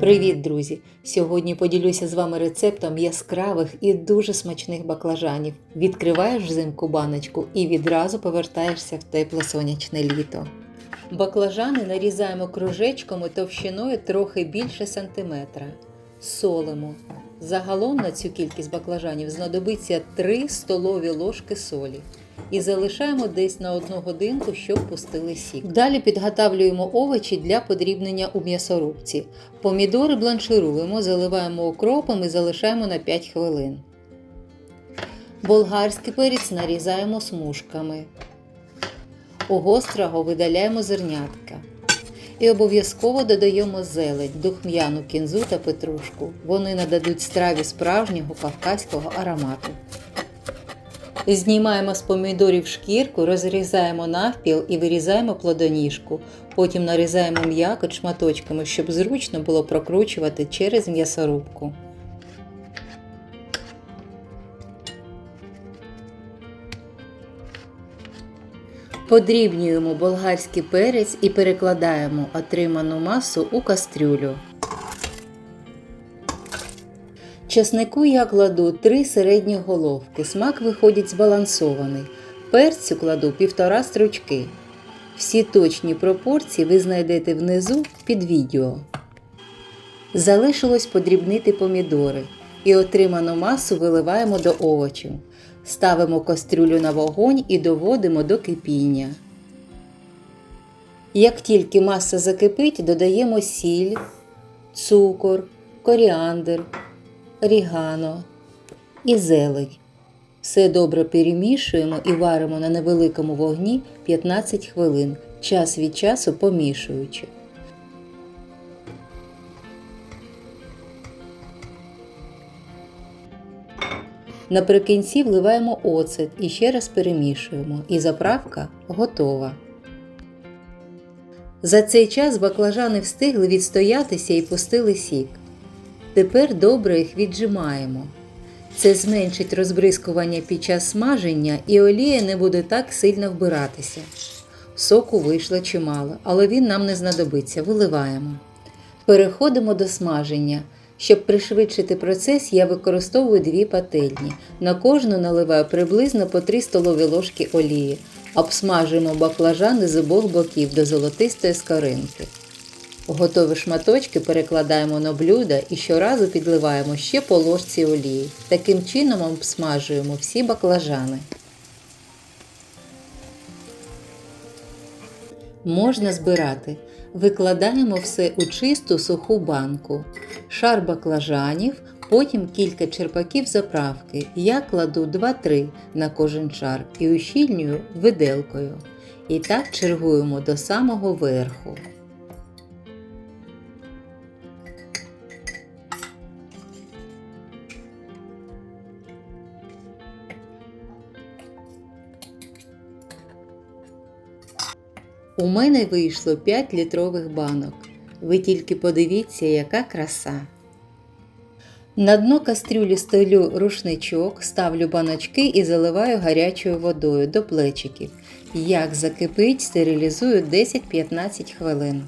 Привіт, друзі! Сьогодні поділюся з вами рецептом яскравих і дуже смачних баклажанів. Відкриваєш взимку баночку і відразу повертаєшся в тепле сонячне літо. Баклажани нарізаємо кружечками товщиною трохи більше сантиметра. Солимо. Загалом на цю кількість баклажанів знадобиться 3 столові ложки солі. І залишаємо десь на одну годинку, щоб пустили сік. Далі підготавлюємо овочі для подрібнення у м'ясорубці. Помідори бланшируємо, заливаємо укропом і залишаємо на 5 хвилин. Болгарський перець нарізаємо смужками. У гострого видаляємо зернятка. І обов'язково додаємо зелень, духм'яну кінзу та петрушку. Вони нададуть страві справжнього кавказького аромату. Знімаємо з помідорів шкірку, розрізаємо навпіл і вирізаємо плодоніжку. Потім нарізаємо м'якоть шматочками, щоб зручно було прокручувати через м'ясорубку. Подрібнюємо болгарський перець і перекладаємо отриману масу у кастрюлю. Чеснику я кладу 3 середні головки, смак виходить збалансований. Перцю кладу півтора стручки. Всі точні пропорції ви знайдете внизу під відео. Залишилось подрібнити помідори і отриману масу виливаємо до овочів. Ставимо кастрюлю на вогонь і доводимо до кипіння. Як тільки маса закипить, додаємо сіль, цукор, коріандр, орігано і зелень. Все добре перемішуємо і варимо на невеликому вогні 15 хвилин, час від часу помішуючи. Наприкінці вливаємо оцет і ще раз перемішуємо, і заправка готова. За цей час баклажани встигли відстоятися і пустили сік. Тепер добре їх віджимаємо. Це зменшить розбризкування під час смаження і олія не буде так сильно вбиратися. Соку вийшло чимало, але він нам не знадобиться. Виливаємо. Переходимо до смаження. Щоб пришвидшити процес, я використовую дві пательні. На кожну наливаю приблизно по 3 столові ложки олії. Обсмажуємо баклажани з обох боків до золотистої скоринки. Готові шматочки перекладаємо на блюдо і щоразу підливаємо ще по ложці олії. Таким чином обсмажуємо всі баклажани. Можна збирати. Викладаємо все у чисту суху банку. Шар баклажанів, потім кілька черпаків заправки. Я кладу 2-3 на кожен шар і ущільнюю виделкою. І так чергуємо до самого верху. У мене вийшло 5 літрових банок. Ви тільки подивіться, яка краса. На дно кастрюлі стелю рушничок, ставлю баночки і заливаю гарячою водою до плечиків. Як закипить, стерилізую 10-15 хвилин.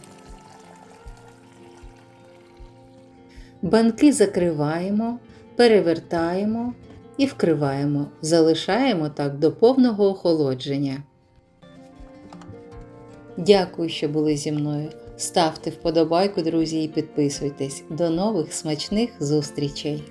Банки закриваємо, перевертаємо і вкриваємо. Залишаємо так до повного охолодження. Дякую, що були зі мною. Ставте вподобайку, друзі, і підписуйтесь. До нових смачних зустрічей!